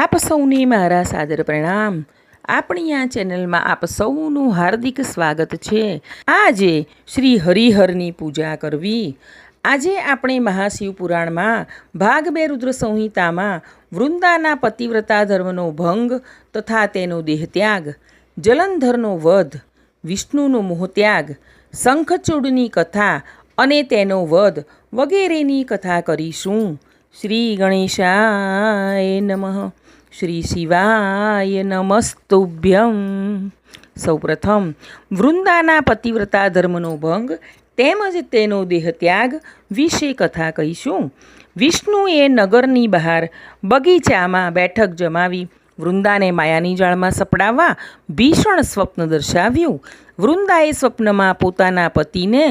આપ સૌને મારા સાદર પ્રણામ. આપણી આ ચેનલમાં આપ સૌનું હાર્દિક સ્વાગત છે. આજે શ્રી હરિહરની પૂજા કરવી. આજે આપણે મહાશિવ પુરાણમાં ભાગ બે રુદ્ર સંહિતામાં વૃંદાના પતિવ્રતા ધર્મનો ભંગ તથા તેનો દેહત્યાગ, જલંધરનો વધ, વિષ્ણુનો મોહત્યાગ, શંખચૂડની કથા અને તેનો વધ વગેરેની કથા કરીશું. શ્રી ગણેશાય નમઃ. શ્રી શિવાય નમસ્તુભ્યમ સૌપ્રથમ, વૃંદાના પતિવ્રતા ધર્મનો ભંગ તેમજ તેનો દેહત્યાગ વિશે કથા કહીશું. વિષ્ણુએ નગરની બહાર બગીચામાં બેઠક જમાવી, વૃંદાને માયાની જાળમાં સપડાવવા ભીષણ સ્વપ્ન દર્શાવ્યું. વૃંદાએ સ્વપ્નમાં પોતાના પતિને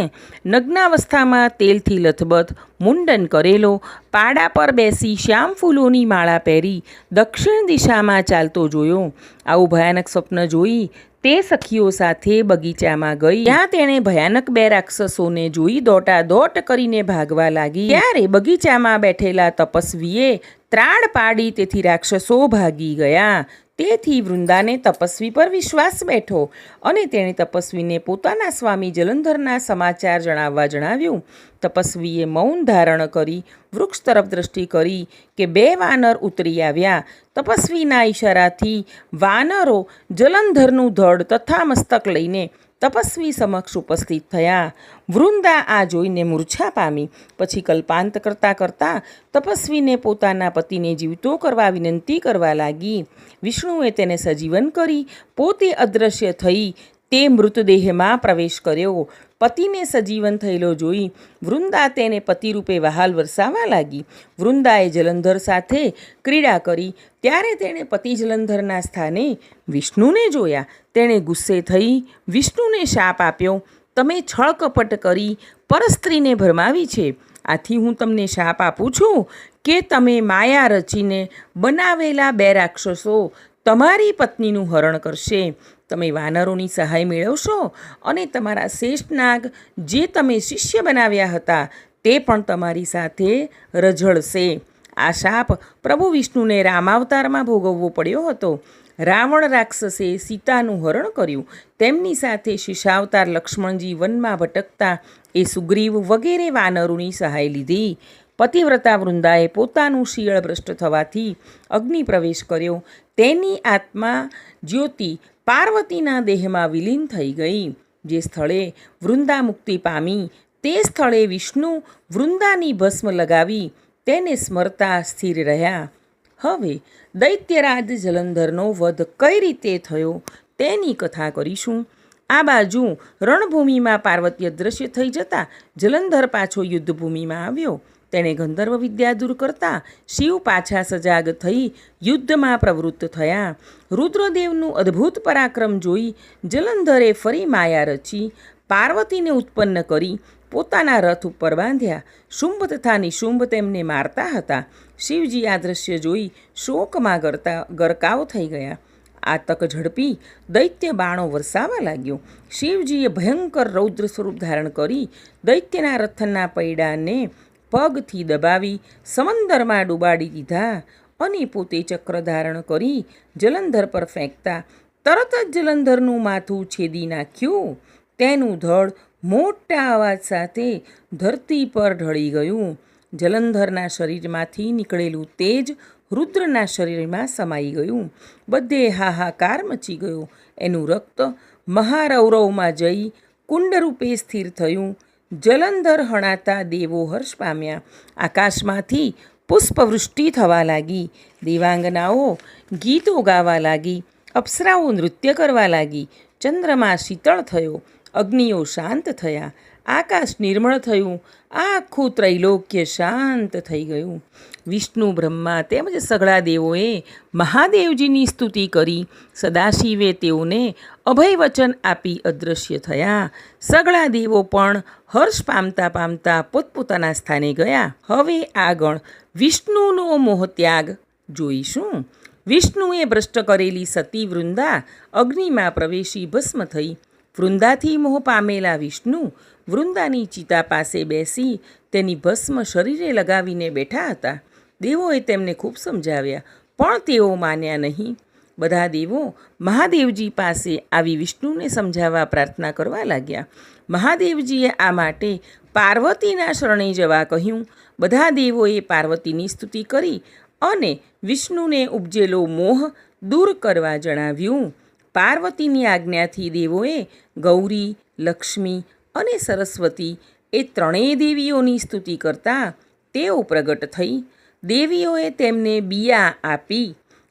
નગ્નાવસ્થામાં તેલથી લથબથ મુંડન કરેલો, પાડા પર બેસી શ્યામ ફૂલોની માળા પહેરી દક્ષિણ દિશામાં ચાલતો જોયો. આવું ભયાનક સ્વપ્ન જોઈ તે સખીઓ સાથે બગીચામાં ગઈ. ત્યાં તેણે ભયાનક બે રાક્ષસોને જોઈ દોટા દોટ કરીને ભાગવા લાગી. ત્યારે બગીચામાં બેઠેલા તપસ્વીએ ત્રાડ પાડી તેથી રાક્ષસો ભાગી ગયા. તેથી વૃંદાને તપસ્વી પર વિશ્વાસ બેઠો અને તેણે તપસ્વીને પોતાના સ્વામી જલંધરના સમાચાર જણાવવા જણાવ્યું. તપસ્વીએ મૌન ધારણ કરી, વૃક્ષ તરફ દ્રષ્ટિ કરી કે બે વાનર ઉતરી આવ્યા. તપસ્વીના ઈશારાથી વાનરો જલંધરનું ધડ તથા મસ્તક લઈને તપસ્વી સમક્ષ ઉપસ્થિત થયા. વૃંદા આ જોઈને મૂર્છા પામી. પછી કલ્પાંત કરતાં કરતાં તપસ્વીને પોતાના પતિને જીવતો કરવા વિનંતી કરવા લાગી. વિષ્ણુએ તેને સજીવન કરી. પોતે અદૃશ્ય થઈ તે મૃતદેહમાં પ્રવેશ કર્યો. પતિને સજીવન થયેલો જોઈ વૃંદા તેને પતિરૂપે વહાલ વરસાવવા લાગી. વૃંદાએ જલંધર સાથે ક્રીડા કરી. ત્યારે તેણે પતિ જલંધરના સ્થાને વિષ્ણુને જોયા. તેણે ગુસ્સે થઈ વિષ્ણુને શાપ આપ્યો. તમે છળકપટ કરી પરસ્ત્રીને ભરમાવી છે. આથી હું તમને શાપ આપું છું કે તમે માયા રચીને બનાવેલા બે રાક્ષસો તમારી પત્નીનું હરણ કરશે. તમે વાનરોની સહાય મેળવશો અને તમારા શ્રેષ્ઠ નાગ જે તમે શિષ્ય બનાવ્યા હતા તે પણ તમારી સાથે રઝળશે. આ શાપ પ્રભુ વિષ્ણુને રામાવતારમાં ભોગવવો પડ્યો હતો. રાવણ રાક્ષસે સીતાનું હરણ કર્યું. તેમની સાથે શિશાવતાર લક્ષ્મણજી વનમાં ભટકતા એ સુગ્રીવ વગેરે વાનરોની સહાય લીધી. પતિવ્રતા વૃંદાએ પોતાનું શિયળ ભ્રષ્ટ થવાથી અગ્નિ પ્રવેશ કર્યો. તેની આત્મા જ્યોતિ પાર્વતીના દેહમાં વિલીન થઈ ગઈ. જે સ્થળે વૃંદા મુક્તિ પામી, તે સ્થળે વિષ્ણુ વૃંદાની ભસ્મ લગાવી, તેને સ્મરતા સ્થિર રહ્યા. હવે દૈત્યરાજ જલંધરનો વધ કઈ રીતે થયો તેની કથા કરીશું. આ બાજુ રણભૂમિમાં પાર્વતી અદૃશ્ય થઈ જતાં જલંધર પાછો યુદ્ધભૂમિમાં આવ્યો. તેણે ગંધર્વ વિદ્યા દૂર કરતા શિવ પાછા સજાગ થઈ યુદ્ધમાં પ્રવૃત્ત થયા. રુદ્રદેવનું અદ્ભુત પરાક્રમ જોઈ જલંધરે ફરી માયા રચી, પાર્વતીને ઉત્પન્ન કરી પોતાના રથ ઉપર બાંધ્યા. શુંભ તથા નિશુંભ તેમને મારતા હતા. શિવજી આ દ્રશ્ય જોઈ શોકમાં ગરતા, ગરકાવ થઈ ગયા. આ તક ઝડપી દૈત્ય બાણો વરસાવા લાગ્યો. શિવજીએ ભયંકર રૌદ્ર સ્વરૂપ ધારણ કરી દૈત્યના રથના પૈડાને પગથી દબાવી સમંદરમાં ડૂબાડી દીધા અને પોતે ચક્ર ધારણ કરી જલંધર પર ફેંકતા તરત જ જલંધરનું માથું છેદી નાખ્યું. તેનું ધડ મોટા અવાજ સાથે ધરતી પર ઢળી ગયું. જલંધરના શરીરમાંથી નીકળેલું તેજ રુદ્રના શરીરમાં સમાઈ ગયું. બધે હાહાકાર મચી ગયો. એનું રક્ત મહારૌરવમાં જઈ કુંડરૂપે સ્થિર થયું. જલંધર હણાતા દેવો હર્ષ પામ્યા. આકાશમાંથી પુષ્પવૃષ્ટિ થવા લાગી. દેવાંગનાઓ ગીતો ગાવા લાગી. અપ્સરાઓ નૃત્ય કરવા લાગી. ચંદ્રમા શીતળ થયો. અગ્નિઓ શાંત થયા. આકાશ નિર્મળ થયું. આખું ત્રૈલોક્ય શાંત થઈ ગયું. વિષ્ણુ બ્રહ્મા તેમજ સઘળા દેવોએ મહાદેવજીની સ્તુતિ કરી. સદાશિવે તેઓને અભય વચન આપી અદૃશ્ય થયા. સગળા દેવો પણ હર્ષ પામતા પામતા પોતપોતાના સ્થાને ગયા. હવે આગળ વિષ્ણુનો મોહત્યાગ જોઈશું. વિષ્ણુએ ભ્રષ્ટ કરેલી સતી વૃંદા અગ્નિમાં પ્રવેશી ભસ્મ થઈ. વૃંદાથી મોહ પામેલા વિષ્ણુ વૃંદાની ચિતા પાસે બેસી તેની ભસ્મ શરીરે લગાવીને બેઠા હતા. દેવોએ તેમને ખૂબ સમજાવ્યા, પણ તેઓ માન્યા નહીં. બધા દેવો મહાદેવજી પાસે આવી વિષ્ણુને સમજાવવા પ્રાર્થના કરવા લાગ્યા. મહાદેવજીએ આ માટે પાર્વતીના શરણે જવા કહ્યું, બધા દેવોએ પાર્વતીની સ્તુતિ કરી અને વિષ્ણુને ઉપજેલો મોહ દૂર કરવા જણાવ્યું. પાર્વતીની આજ્ઞાથી દેવોએ ગૌરી, લક્ષ્મી અને સરસ્વતી એ ત્રણેય દેવીઓની સ્તુતિ કરતા તેઓ પ્રગટ થઈ. દેવીઓએ તેમને બિયા આપી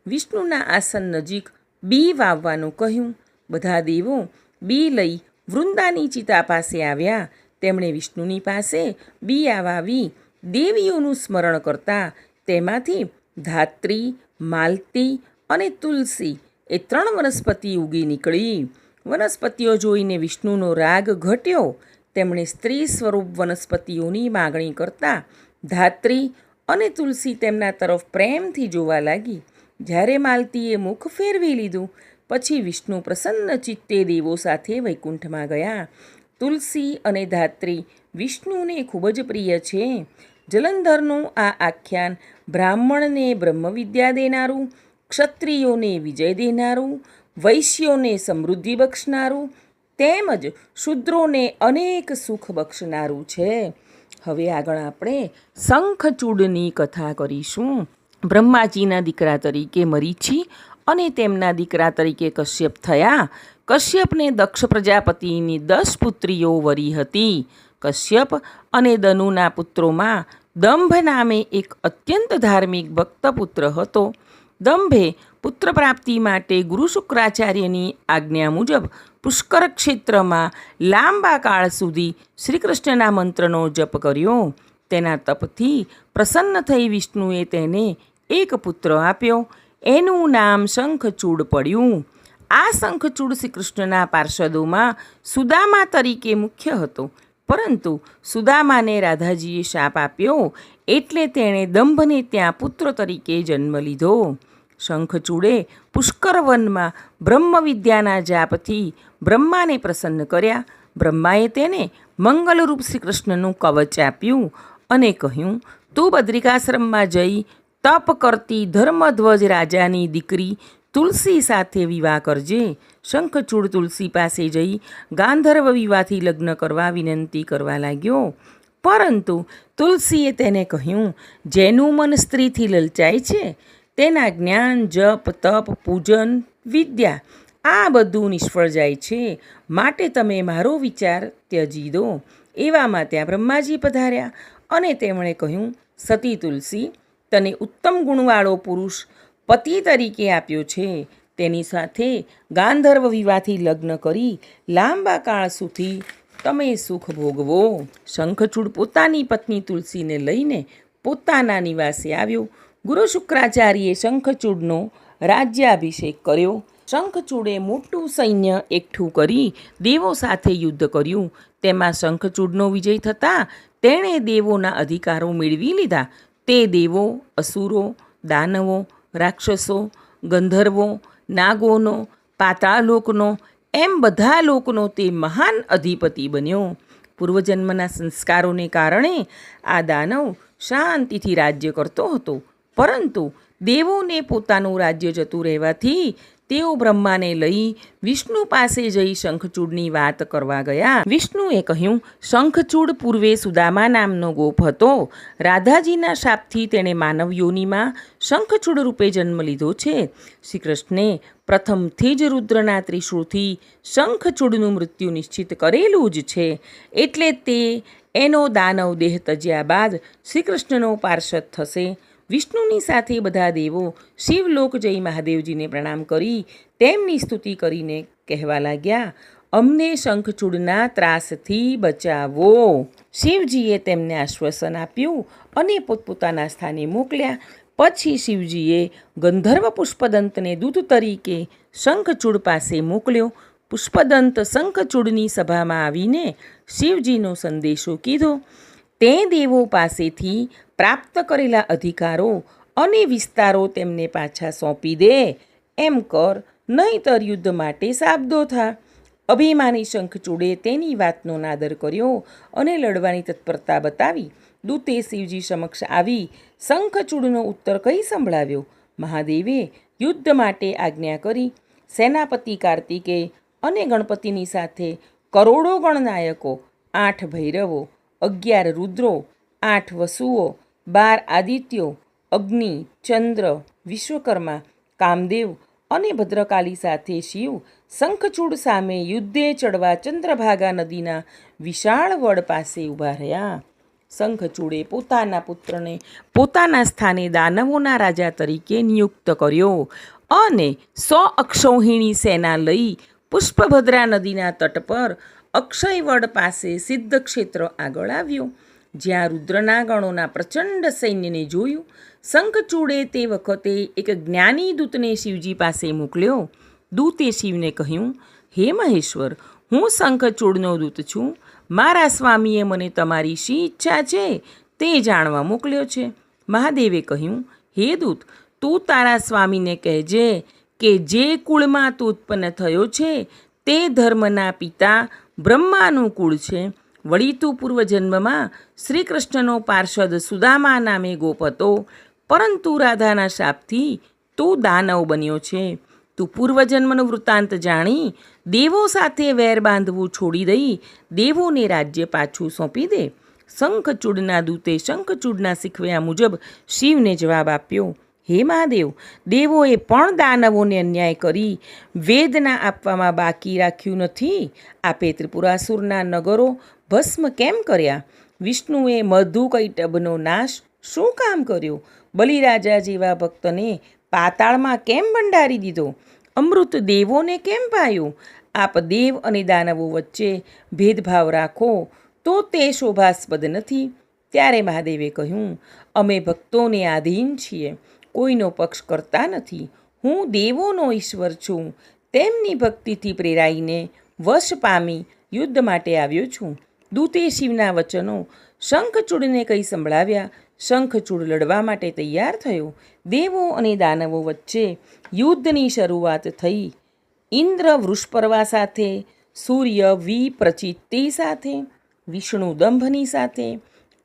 વિષ્ણુના આસન નજીક બી વાવવાનું કહ્યું. બધા દેવો બી લઈ વૃંદાની ચિતા પાસે આવ્યા. તેમણે વિષ્ણુની પાસે બી વાવી દેવીઓનું સ્મરણ કરતા તેમાંથી ધાત્રી, માલતી અને તુલસી એ ત્રણ વનસ્પતિ ઉગી નીકળી. વનસ્પતિઓ જોઈને વિષ્ણુનો રાગ ઘટ્યો. તેમણે સ્ત્રી સ્વરૂપ વનસ્પતિઓની માગણી કરતા ધાત્રી અને તુલસી તેમના તરફ પ્રેમથી જોવા લાગી. જ્યારે માલતીએ મુખ ફેરવી લીધું, પછી વિષ્ણુ પ્રસન્ન ચિત્તે દેવો સાથે વૈકુંઠમાં ગયા. તુલસી અને ધાત્રી વિષ્ણુને ખૂબ જ પ્રિય છે. જલંધરનું આ આખ્યાન બ્રાહ્મણને બ્રહ્મવિદ્યા દેનારું, ક્ષત્રિયોને વિજય દેનારું, વૈશ્યોને સમૃદ્ધિ બક્ષનારું, તેમજ શુદ્રોને અનેક સુખ બક્ષનારું છે. હવે આગળ આપણે શંખચૂડની કથા કરીશું. બ્રહ્માજીના દીકરા તરીકે મરીચી અને તેમના દીકરા તરીકે કશ્યપ થયા. કશ્યપને દક્ષ પ્રજાપતિની દસ પુત્રીઓ વરી હતી. કશ્યપ અને દનુના પુત્રોમાં દંભ નામે એક અત્યંત ધાર્મિક ભક્ત પુત્ર હતો. દંભે પુત્ર પ્રાપ્તિ માટે ગુરુ શુક્રાચાર્યની આજ્ઞા મુજબ પુષ્કર ક્ષેત્રમાં લાંબા કાળ સુધી શ્રીકૃષ્ણના મંત્રનો જપ કર્યો. તેના તપથી પ્રસન્ન થઈ વિષ્ણુએ તેને એક પુત્ર આપ્યો. એનું નામ શંખચૂડ પડ્યું. આ શંખચૂડ શ્રી કૃષ્ણના પાર્ષદોમાં સુદામા તરીકે મુખ્ય હતો. પરંતુ સુદામાને રાધાજીએ શાપ આપ્યો એટલે તેણે દંભને ત્યાં પુત્ર તરીકે જન્મ લીધો. શંખચૂડે પુષ્કરવનમાં બ્રહ્મવિદ્યાના જાપથી બ્રહ્માને પ્રસન્ન કર્યા. બ્રહ્માએ તેને મંગલરૂપ શ્રી કૃષ્ણનું કવચ આપ્યું અને કહ્યું, તું બદ્રિકાશ્રમમાં જઈ તપ કરતી ધર્મધ્વજ રાજાની દીકરી તુલસી સાથે વિવાહ કરજે. શંખચૂડ તુલસી પાસે જઈ ગાંધર્વ વિવાહથી લગ્ન કરવા વિનંતી કરવા લાગ્યો. પરંતુ તુલસીએ તેને કહ્યું, જેનું મન સ્ત્રીથી લલચાય છે, તેના જ્ઞાન, જપ, તપ, પૂજન, વિદ્યા, આ બધું નિષ્ફળ જાય છે. માટે તમે મારો વિચાર ત્યજી દો. એવામાં ત્યાં બ્રહ્માજી પધાર્યા અને તેમણે કહ્યું, સતી તુલસી તને ઉત્તમ ગુણવાળો પુરુષ પતિ તરીકે આપ્યો છે. તેની સાથે ગાંધર્વ વિવાહથી લગ્ન કરી લાંબા કાળ સુધી તમે સુખ ભોગવો. શંખચૂડ પોતાની પત્ની તુલસીને લઈને પોતાના નિવાસે આવ્યો. ગુરુ શુક્રાચાર્યે શંખચૂડનો રાજ્યાભિષેક કર્યો. શંખચૂડે મોટું સૈન્ય એકઠું કરી દેવો સાથે યુદ્ધ કર્યું. તેમાં શંખચૂડનો વિજય થતાં તેણે દેવોના અધિકારો મેળવી લીધા. તે દેવો, અસુરો, દાનવો, રાક્ષસો, ગંધર્વો, નાગોનો, પાતાળલોકનો, એમ બધા લોકનો તે મહાન અધિપતિ બન્યો. પૂર્વજન્મના સંસ્કારોને કારણે આ દાનવ શાંતિથી રાજ્ય કરતો હતો. પરંતુ દેવોને પોતાનું રાજ્ય જતું રહેવાથી તેઓ બ્રહ્માને લઈ વિષ્ણુ પાસે જઈ શંખચૂડની વાત કરવા ગયા. વિષ્ણુએ કહ્યું, શંખચૂડ પૂર્વે સુદામા નામનો ગોપ હતો. રાધાજીના શાપથી તેણે માનવ યોનિમાં શંખચૂડ રૂપે જન્મ લીધો છે. શ્રી કૃષ્ણે પ્રથમથી જ રુદ્રના ત્રિશૂળથી શંખચૂડનું મૃત્યુ નિશ્ચિત કરેલું જ છે. એટલે તે એનો દાનવ દેહ તજ્યા બાદ શ્રીકૃષ્ણનો પાર્ષદ થશે. વિષ્ણુની સાથે બધા દેવો શિવલોક જઈ મહાદેવજીને પ્રણામ કરી તેમની સ્તુતિ કરીને કહેવા લાગ્યા, અમને શંખચૂડના ત્રાસથી બચાવો. શિવજીએ તેમને આશ્વાસન આપ્યું અને પોતપોતાના સ્થાને મોકલ્યા. પછી શિવજીએ ગંધર્વ પુષ્પદંતને દૂત તરીકે શંખચૂડ પાસે મોકલ્યો. પુષ્પદંત શંખચૂડની સભામાં આવીને શિવજીનો સંદેશો કીધો. તે દેવો પાસેથી પ્રાપ્ત કરેલા અધિકારો અને વિસ્તારો તેમને પાછા સોંપી દે, એમ કર, નહીંતર યુદ્ધ માટે સાબદો થા. અભિમાની શંખચૂડે તેની વાતનો નાદર કર્યો અને લડવાની તત્પરતા બતાવી, દૂતે શિવજી સમક્ષ આવી શંખચૂડનો ઉત્તર કઈ સંભળાવ્યો, મહાદેવે, યુદ્ધ માટે આજ્ઞા કરી, સેનાપતિ કાર્તિકે અને ગણપતિની સાથે કરોડો ગણનાયકો, આઠ ભૈરવો, અગિયાર રુદ્રો, આઠ વસુઓ બાર આદિત્યો, અગ્નિ, ચંદ્ર, વિશ્વકર્મા, કામદેવ અને ભદ્રકાલી સાથે શિવ શંખચૂડ સામે યુદ્ધે ચડવા ચંદ્રભાગા નદીના વિશાળ વડ પાસે ઊભા રહ્યા. શંખચૂડે પોતાના પુત્રને પોતાના સ્થાને દાનવોના રાજા તરીકે નિયુક્ત કર્યો અને સો અક્ષૌહિણી સેના લઈ પુષ્પભદ્રા નદીના તટ પર અક્ષયવડ પાસે સિદ્ધ ક્ષેત્ર આગળ આવ્યો. જ્યાં રુદ્રના ગણોના પ્રચંડ સૈન્યને જોયું શંખચૂડે તે વખતે એક જ્ઞાની દૂતને શિવજી પાસે મોકલ્યો. દૂતે શિવને કહ્યું, હે મહેશ્વર, હું શંખચૂડનો દૂત છું. મારા સ્વામીએ મને તમારી શી ઈચ્છા છે તે જાણવા મોકલ્યો છે. મહાદેવે કહ્યું, હે દૂત, તું તારા સ્વામીને કહેજે કે જે કુળમાં તું ઉત્પન્ન થયો છે તે ધર્મના પિતા બ્રહ્માનું કુળ છે. વળી તું પૂર્વજન્મમાં શ્રી કૃષ્ણનો પાર્ષદ સુદામા નામે ગોપ હતો પરંતુ રાધાના શાપથી તું દાનવ બન્યો છે. તું પૂર્વજન્મનો વૃત્તાંત જાણી, દેવો સાથે વેર બાંધવું છોડી દઈ, દેવોને રાજ્ય પાછું સોંપી દે. શંખચૂડના દૂતે શંખચૂડના શીખવ્યા મુજબ શિવને જવાબ આપ્યો, હે મહાદેવ, દેવોએ પણ દાનવોને અન્યાય કરી, વેદના આપવામાં બાકી રાખ્યું નથી. આપે ત્રિપુરાસુરના નગરો ભસ્મ કેમ કર્યા? વિષ્ણુએ મધુ કૈટબનો નાશ શું કામ કર્યો? બલિરાજા જેવા ભક્તને પાતાળમાં કેમ ભંડારી દીધો? અમૃત દેવોને કેમ પાયું? આપ દેવ અને દાનવો વચ્ચે ભેદભાવ રાખો, તો તે શોભાસ્પદ નથી. ત્યારે મહાદેવે કહ્યું, અમે ભક્તોને આધીન છીએ, કોઈનો પક્ષ કરતા નથી. હું દેવોનો ઈશ્વર છું, તેમની ભક્તિથી પ્રેરાઈને વશ પામી યુદ્ધ માટે આવ્યો છું. દૂતે શિવના વચનો શંખચૂડને કંઈ સંભળાવ્યા. શંખચૂડ લડવા માટે તૈયાર થયો. દેવો અને દાનવો વચ્ચે યુદ્ધની શરૂઆત થઈ. ઇન્દ્ર વૃષપર્વા સાથે, સૂર્ય વિપ્રચિત્તિ સાથે, વિષ્ણુ દંભની સાથે,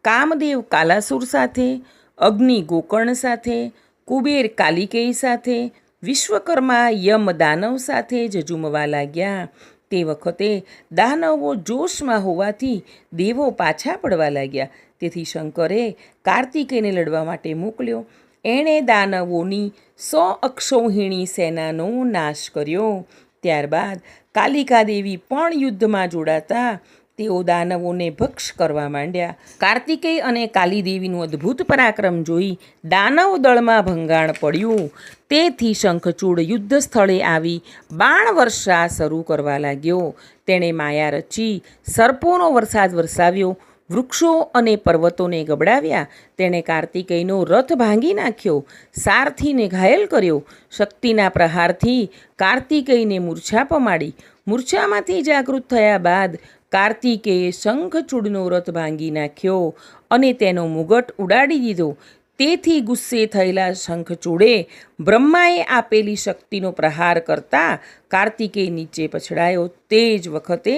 કામદેવ કાલાસુર સાથે, અગ્નિ ગોકર્ણ સાથે, કુબેર કાલિકેય સાથે, વિશ્વકર્મા યમ દાનવ સાથે જજુમવા લાગ્યા. તે વખતે દાનવો જોશમાં હોવાથી દેવો પાછા પડવા લાગ્યા. તેથી શંકરે કાર્તિકેયને લડવા માટે મોકલ્યો. એણે દાનવોની સો અક્ષૌહિણી સેનાનો નાશ કર્યો. ત્યારબાદ કાલિકા દેવી પણ યુદ્ધમાં જોડાતા તેઓ દાનવોને ભક્ષ કરવા માંડ્યા. કાર્તિકેય અને કાલીદેવીનું અદ્ભુત પરાક્રમ જોઈ દાનવ દળમાં ભંગાણ પડ્યું. તેથી શંખચૂડ યુદ્ધ સ્થળે આવી બાણ વર્ષા શરૂ કરવા લાગ્યો. તેણે માયા રચી સર્પોનો વરસાદ વરસાવ્યો. વૃક્ષો અને પર્વતોને ગબડાવ્યા. તેણે કાર્તિકેયનો રથ ભાંગી નાખ્યો. સારથીને ઘાયલ કર્યો. શક્તિના પ્રહારથી કાર્તિકેયને મૂર્છા પમાડી. મૂર્છામાંથી જાગૃત થયા બાદ કાર્તિકેયે શંખચૂડનો રથ ભાંગી નાખ્યો અને તેનો મુગટ ઉડાડી દીધો. તેથી ગુસ્સે થયેલા શંખચૂડે બ્રહ્માએ આપેલી શક્તિનો પ્રહાર કરતા કાર્તિકેય નીચે પછડાયો. તે જ વખતે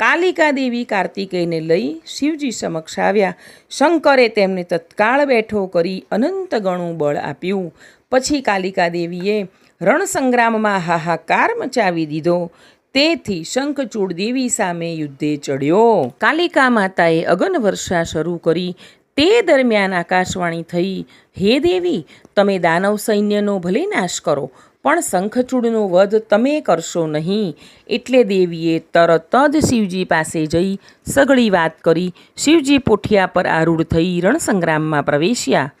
કાલિકા દેવી કાર્તિકેયને લઈ શિવજી સમક્ષ આવ્યા. શંકરે તેમને તત્કાળ બેઠો કરી અનંત ગણું બળ આપ્યું. પછી કાલિકા દેવીએ રણસંગ્રામમાં હાહાકાર મચાવી દીધો. તેથી શંખચૂડ દેવી સામે યુદ્ધે ચડ્યો. કાલિકા માતાએ અગન વર્ષા શરૂ કરી. તે દરમિયાન આકાશવાણી થઈ, હે દેવી, તમે દાનવ સૈન્યનો ભલે નાશ કરો, પણ શંખચૂડનો વધ તમે કરશો નહીં. એટલે દેવીએ તરત જ શિવજી પાસે જઈ સઘળી વાત કરી. શિવજી પોઠિયા પર આરૂઢ થઈ રણસંગ્રામમાં પ્રવેશ્યા.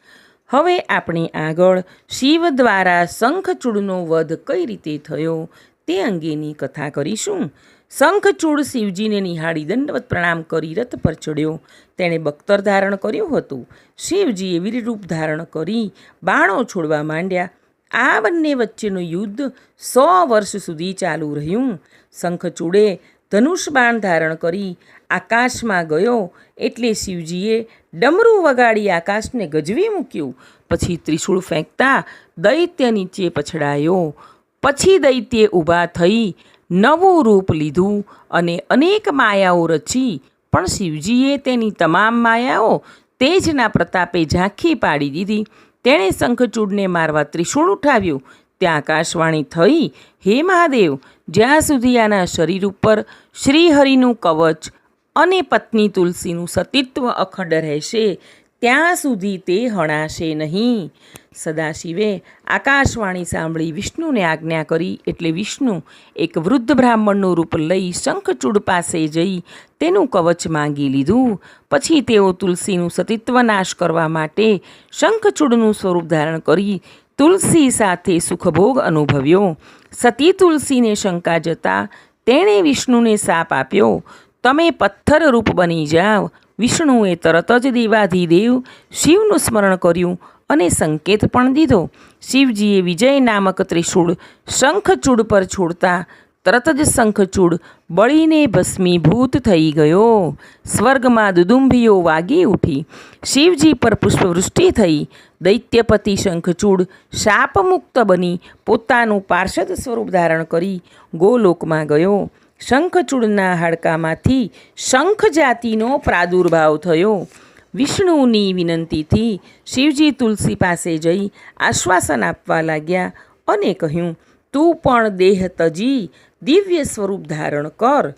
હવે આપણે આગળ શિવ દ્વારા શંખચૂડનો વધ કઈ રીતે થયો? તે અંગેની કથા કરીશું. શંખચૂડ શિવજીને નિહાળી દંડવત પ્રણામ કરી રથ પર ચડ્યો. તેણે બખ્તર ધારણ કર્યું હતું. શિવજીએ વીરરૂપ ધારણ કરી બાણો છોડવા માંડ્યા. આ બંને વચ્ચેનું યુદ્ધ સો વર્ષ સુધી ચાલુ રહ્યું. શંખચૂડે ધનુષ બાણ ધારણ કરી આકાશમાં ગયો એટલે શિવજીએ ડમરું વગાડી આકાશને ગજવી મૂક્યું. પછી ત્રિશૂળ ફેંકતા દૈત્ય નીચે પછડાયો. પછી દૈત્યે ઊભા થઈ નવું રૂપ લીધું અને અનેક માયાઓ રચી. પણ શિવજીએ તેની તમામ માયાઓ તેજના પ્રતાપે ઝાંખી પાડી દીધી. તેણે શંખચૂડને મારવા ત્રિશૂળ ઉઠાવ્યું. ત્યાં આકાશવાણી થઈ, હે મહાદેવ, જ્યાં સુધી આના શરીર ઉપર શ્રીહરિનું કવચ અને પત્ની તુલસીનું સતીત્વ અખંડ રહેશે ત્યાં સુધી તે હણાશે નહીં. સદાશિવે આકાશવાણી સાંભળી વિષ્ણુને આજ્ઞા કરી એટલે વિષ્ણુ એક વૃદ્ધ બ્રાહ્મણનું રૂપ લઈ શંખચૂડ પાસે જઈ તેનું કવચ માંગી લીધું. પછી તેઓ તુલસીનું સતીત્વ નાશ કરવા માટે શંખચૂડનું સ્વરૂપ ધારણ કરી તુલસી સાથે સુખભોગ અનુભવ્યો. સતી તુલસીને શંકા જતા તેણે વિષ્ણુને સાપ આપ્યો, તમે પથ્થર રૂપ બની જાઓ વિષ્ણુએ તરત જ દેવાધિદેવ શિવનું સ્મરણ કર્યું અને સંકેત પણ દીધો. શિવજીએ વિજય નામક ત્રિશૂળ શંખચૂડ પર છોડતા તરત જ શંખચૂડ બળીને ભસ્મીભૂત થઈ ગયો. સ્વર્ગમાં દુદુંભીઓ વાગી ઉઠી. શિવજી પર પુષ્પવૃષ્ટિ થઈ. દૈત્યપતિ શંખચૂડ શાપમુક્ત બની પોતાનું પાર્ષદ સ્વરૂપ ધારણ કરી ગોલોકમાં ગયો. શંખચૂડના હાડકામાંથી શંખ જાતિનો પ્રાદુર્ભાવ થયો. વિષ્ણુની વિનંતીથી શિવજી તુલસી પાસે જઈ આશ્વાસન આપવા લાગ્યા અને કહ્યું, તું પણ દેહ તજી, દિવ્ય સ્વરૂપ ધારણ કર.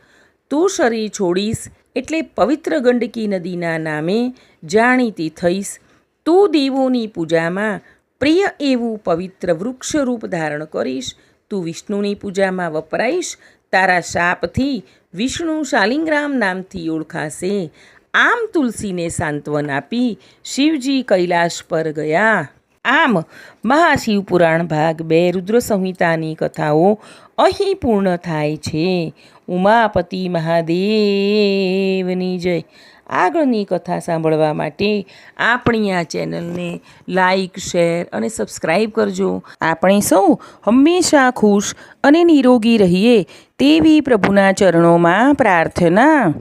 તું શરીર છોડીશ એટલે પવિત્ર ગંડકી નદીના નામે જાણીતી થઈશ. તું દેવોની પૂજામાં પ્રિય એવું પવિત્ર વૃક્ષરૂપ ધારણ કરીશ. તું વિષ્ણુની પૂજામાં વપરાઈશ. તારા શાપથી વિષ્ણુ શાલિંગ્રામ નામથી ઓળખાશે. આમ તુલસીને સાંત્વન આપી શિવજી કૈલાશ પર ગયા. આમ મહાશિવ પુરાણ ભાગ બે રુદ્ર સંહિતાની કથાઓ અહીં પૂર્ણ થાય છે. ઉમાપતિ મહાદેવની જય. આગળની કથા સાંભળવા માટે આપણી આ ચેનલને લાઈક, શેર અને સબસ્ક્રાઈબ કરજો. આપણે સૌ હંમેશા ખુશ અને નિરોગી રહીએ તેવી પ્રભુના ચરણોમાં પ્રાર્થના